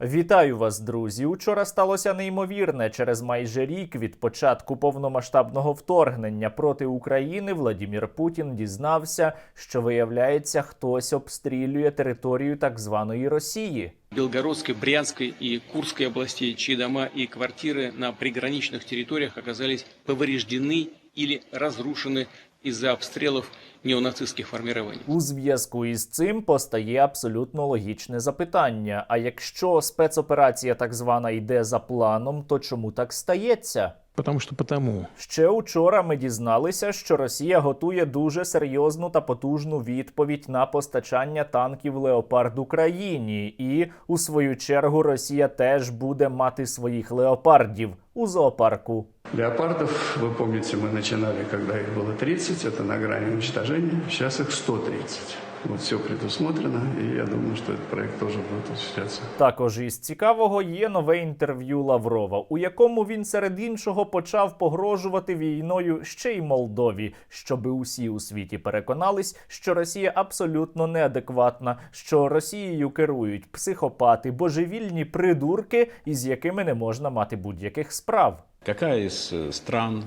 Вітаю вас, друзі! Учора сталося неймовірне. Через майже рік від початку повномасштабного вторгнення проти України Владімір Путін дізнався, що виявляється, хтось обстрілює територію так званої Росії. Белгородской, Брянской и Курской областей, чьи дома и квартиры на приграничных территориях оказались повреждены или разрушены из-за обстрелов неонацистских формирований. У зв'язку із цим постає абсолютно логічне запитання: а якщо спецоперація так звана йде за планом, то чому так стається? Потому что потому. Ще учора ми дізналися, що Росія готує дуже серйозну та потужну відповідь на постачання танків Леопард Україні, і у свою чергу Росія теж буде мати своїх леопардів у зоопарку. Леопардов, вы помните, мы начинали, когда их было 30, это на грани уничтожения, сейчас их 130. Вот все предусмотрено, и я думаю, что этот проект тоже будет осуществляться. Також із цікавого є нове інтерв'ю Лаврова, у якому він серед іншого почав погрожувати війною ще й Молдові, щоби усі у світі переконались, що Росія абсолютно неадекватна, що Росією керують психопати, божевільні придурки, із якими не можна мати будь-яких справ. Какая из э, стран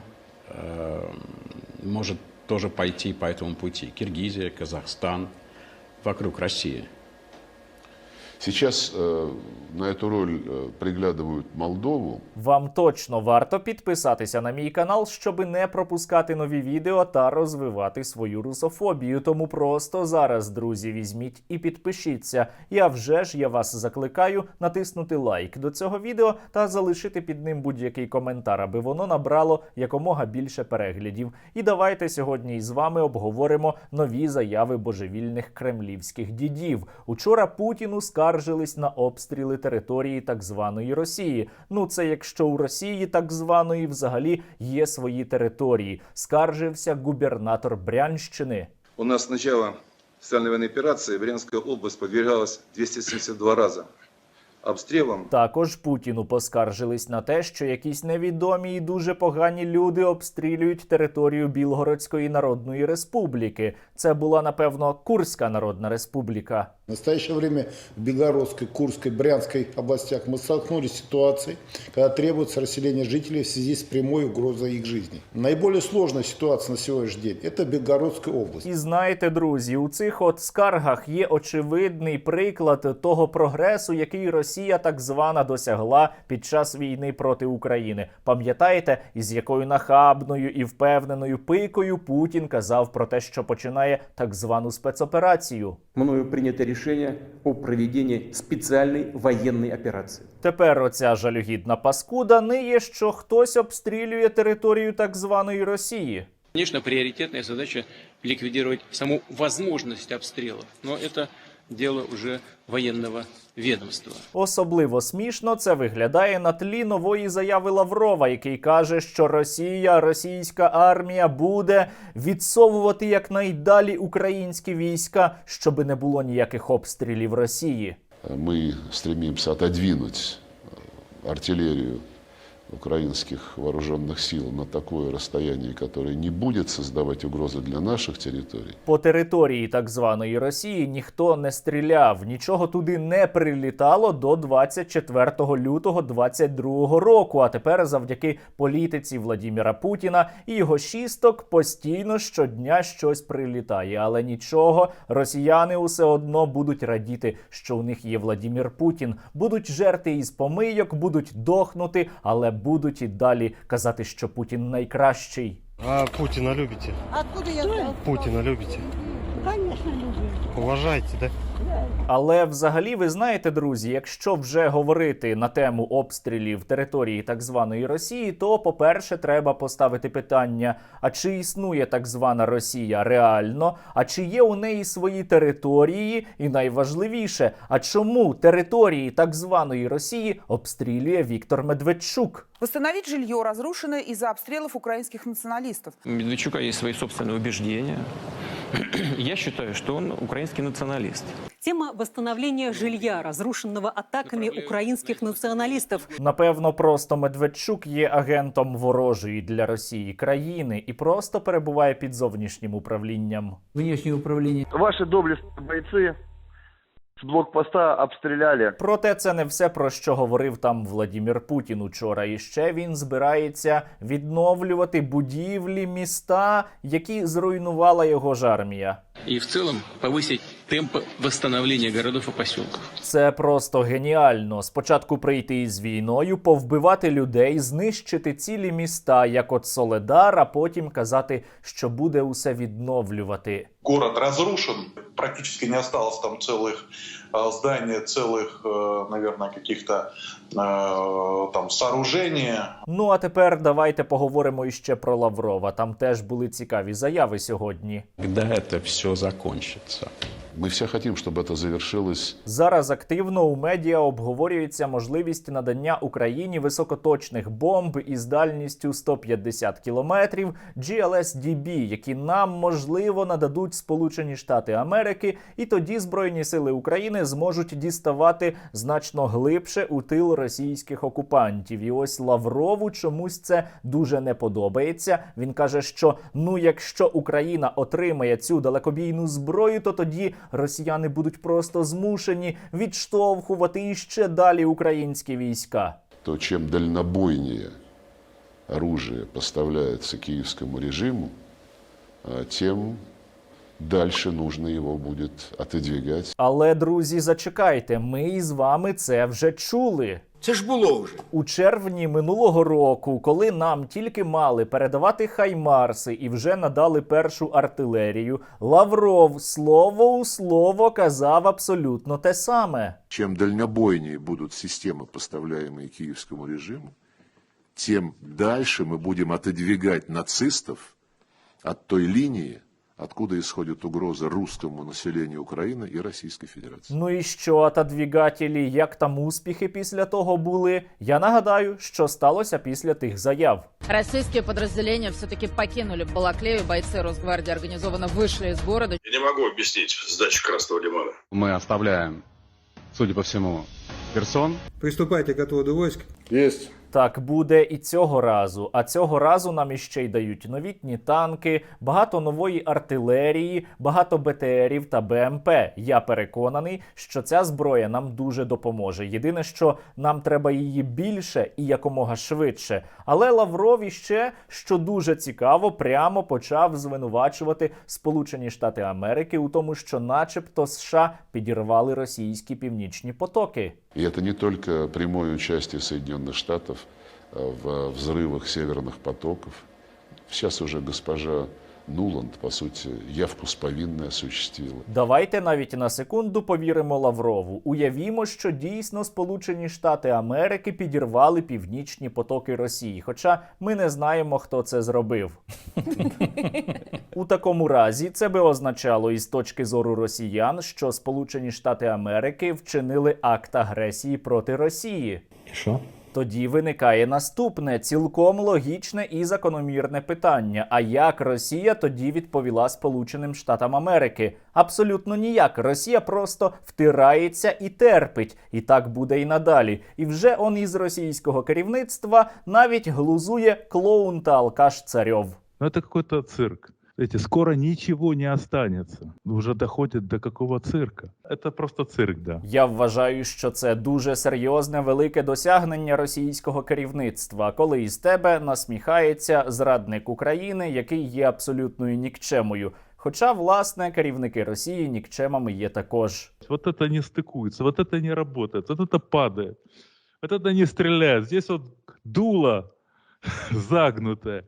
э, может тоже пойти по этому пути? Киргизия, Казахстан, вокруг России. Сейчас э, на эту роль э, приглядывают Молдову. Вам точно варто підписатися на мій канал, щоби не пропускати нові відео та розвивати свою русофобію. Тому просто зараз, друзі, візьміть і підпишіться. Я вже ж я вас закликаю натиснути лайк до цього відео та залишити під ним будь-який коментар, аби воно набрало якомога більше переглядів. І давайте сьогодні із вами обговоримо нові заяви божевільних кремлівських дідів. Учора Путіну скаржились на обстріли території так званої Росії. Ну це якщо у Росії так званої взагалі є свої території. Скаржився губернатор Брянщини. У нас с начала специальной военной операции Брянская область подвергалась 272 раза обстрелам. Також Путіну поскаржились на те, що якісь невідомі і дуже погані люди обстрілюють територію Білгородської Народної Республіки. Це була напевно Курська Народна Республіка. В настоящее время в Белгородской, Курской, Брянской областях мы столкнулись с ситуацией, когда требуется расселение жителей в связи с прямой угрозой их жизни. Наиболее сложная ситуация на сегодняшний день – это Белгородская область. І знаєте, друзі, у цих от скаргах є очевидний приклад того прогресу, який Росія так звана досягла під час війни проти України. Пам'ятаєте, із якою нахабною і впевненою пикою Путін казав про те, що починає так звану спецоперацію. мною принято решение о проведении спеціальної воєнної операції. Тепер оця жалюгідна паскуда ниє, що хтось обстрілює територію так званої Росії. Звісно, пріоритетна задача ліквідувати саму можливість обстрілу. но это дело уже военного ведомства. Особливо смішно це виглядає на тлі нової заяви Лаврова, який каже, що Росія, російська армія буде відсовувати якнайдалі українські війська, щоби не було ніяких обстрілів Росії. Э, Мы стремимся отодвинуть э, артиллерию украинских вооруженных сил на такое расстояние, которое не будет создавать угрозы для наших территорий. По території так званої Росії ніхто не стріляв, нічого туди не прилітало до 24 лютого 22 року. А тепер, завдяки політиці Владіміра Путіна і його шісток, постійно щодня щось прилітає. Але нічого, росіяни усе одно будуть радіти, що у них є Владімір Путін. Будуть жерти із помийок, будуть дохнути, але будуть і далі казати, що Путін найкращий. А Путіна любите? Откуда я знаю? Путіна любите? Конечно, люблю. Уважаете, да? Але взагалі, ви знаєте, друзі, якщо вже говорити на тему обстрілів території так званої Росії, то по-перше, треба поставити питання: а чи існує так звана Росія реально? А чи є у неї свої території? І найважливіше, а чому території так званої Росії обстрілює Віктор Медведчук? Восстановить жилье, разрушенное из-за обстрелов украинских националистов. У Медведчука есть свои собственные убеждения. Я считаю, что он украинский националист. Тема восстановления жилья, разрушенного атаками украинских националистов. Напевно, просто Медведчук є агентом ворожої для Росії країни і просто перебуває під зовнішнім управлінням. Внішнє управління. Ваші Ваши доблестные бойцы блокпоста обстреляли. Проте це не все про що говорив там Владімір Путін учора. І ще він збирається відновлювати будівлі, міста, які зруйнувала його ж армія. И в целом повысить темпы восстановления городов и поселков. Це просто геніально. Спочатку прийти із війною, повбивати людей, знищити цілі міста, як от Соледар, а потім казати, що буде усе відновлювати. Город разрушен, практически не осталось там целых э, зданий, целых, э, наверное, каких-то э, там сооружений. Ну а тепер давайте поговоримо іще про Лаврова. Там теж були цікаві заяви сьогодні. Когда это все закончится? Мы все хотим, чтобы это завершилось Зараз активно у медіа обговорюється можливість надання Україні високоточних бомб із дальністю 150 кілометрів GLSDB, які нам можливо нададуть Сполучені Штати Америки, і тоді Збройні сили України зможуть діставати значно глибше у тил російських окупантів. І ось Лаврову чомусь це дуже не подобається. Він каже, що ну якщо Україна отримає цю далекобійну зброю, то тоді росіяни будуть просто змушені відштовхувати іще далі українські війська. то чим дальнобойнее оружие поставляється київському режиму, а, далі дальше нужно його буде отодвигать. Але друзі, зачекайте, ми із вами це вже чули. Це ж було вже. У червні минулого року, коли нам тільки мали передавати хаймарси і вже надали першу артилерію, Лавров слово у слово казав абсолютно те саме. Чем дальнобойнее будут системы, поставляемые киевскому режиму, тем дальше мы будем отодвигать нацистов от той линии, откуда исходит угроза русскому населению Украины и Российской Федерации. Ну і що, отодвігателі, як там успіхи після того були? Я нагадаю, що сталося після тих заяв. Российские подразделения все-таки покинули Балаклею. Бойцы Росгвардии организованно вышли из города. Я не могу объяснить сдачу Красного Лимана. Мы оставляем, судя по всему, Херсон. Приступайте к отводу войск. Есть. Так буде і цього разу. А цього разу нам іще й дають новітні танки, багато нової артилерії, багато БТРів та БМП. Я переконаний, що ця зброя нам дуже допоможе. Єдине, що нам треба її більше і якомога швидше. Але Лавров іще, що дуже цікаво, прямо почав звинувачувати Сполучені Штати Америки у тому, що, начебто, США підірвали російські північні потоки. И это не только прямое участие Соединенных Штатов а, в взрывах северных потоков. Сейчас уже госпожа Нуланд, по сути, явку с повинной осуществила. Давайте навіть на секунду повіримо Лаврову. Уявімо, що дійсно Сполучені Штати Америки підірвали північні потоки Росії. Хоча ми не знаємо, хто це зробив. У такому разі це би означало із точки зору росіян, що Сполучені Штати Америки вчинили акт агресії проти Росії. Що? Тоді виникає наступне цілком логічне і закономірне питання: а як Росія тоді відповіла Сполученим Штатам Америки? Абсолютно ніяк. Росія просто втирається і терпить, і так буде і надалі. І вже он із російського керівництва навіть глузує клоун та алкаш царьов. Ну это какой-то цирк. Эти, скоро ничего не останется. Уже доходит до какого цирка. Это просто цирк, да. Я вважаю, що це дуже серйозне велике досягнення російського керівництва, коли із тебе насміхається зрадник України, який є абсолютною нікчемою. Хоча, власне, керівники Росії нікчемами є також. Вот это не стыкуется, вот это не работает, вот это падает, вот это не стреляет. Здесь вот дуло загнутое.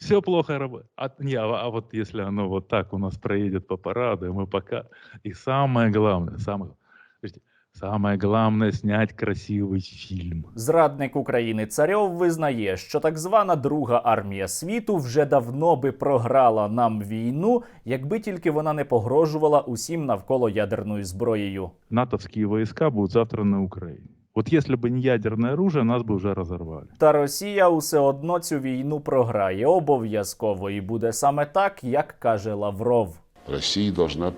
Все плохо работает. А, не, а, а вот если оно вот так у нас проедет по параду, и мы пока... И самое главное, самое, подождите, самое главное снять красивый фильм. Зрадник України Царьов визнає, що так звана Друга армія світу вже давно би програла нам війну, якби тільки вона не погрожувала усім навколо ядерною зброєю. натовские войска будут завтра на Украине. Вот якщо б не ядерне оружие, нас би вже розорвали. Та Росія усе одно цю війну програє обов'язково і буде саме так, як каже Лавров. Росія повинна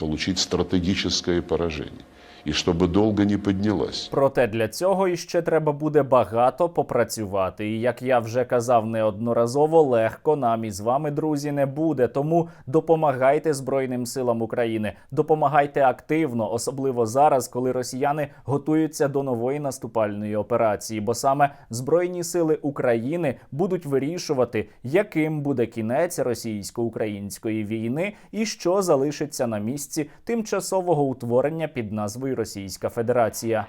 отримати стратегічне поражение. И чтобы долго не поднялась. Проте для цього іще треба буде багато попрацювати. І як я вже казав неодноразово, легко нам із вами, друзі, не буде. Тому допомагайте Збройним силам України, допомагайте активно, особливо зараз, коли росіяни готуються до нової наступальної операції. Бо саме Збройні сили України будуть вирішувати, яким буде кінець російсько-української війни і що залишиться на місці тимчасового утворення під назвою Російська Федерація.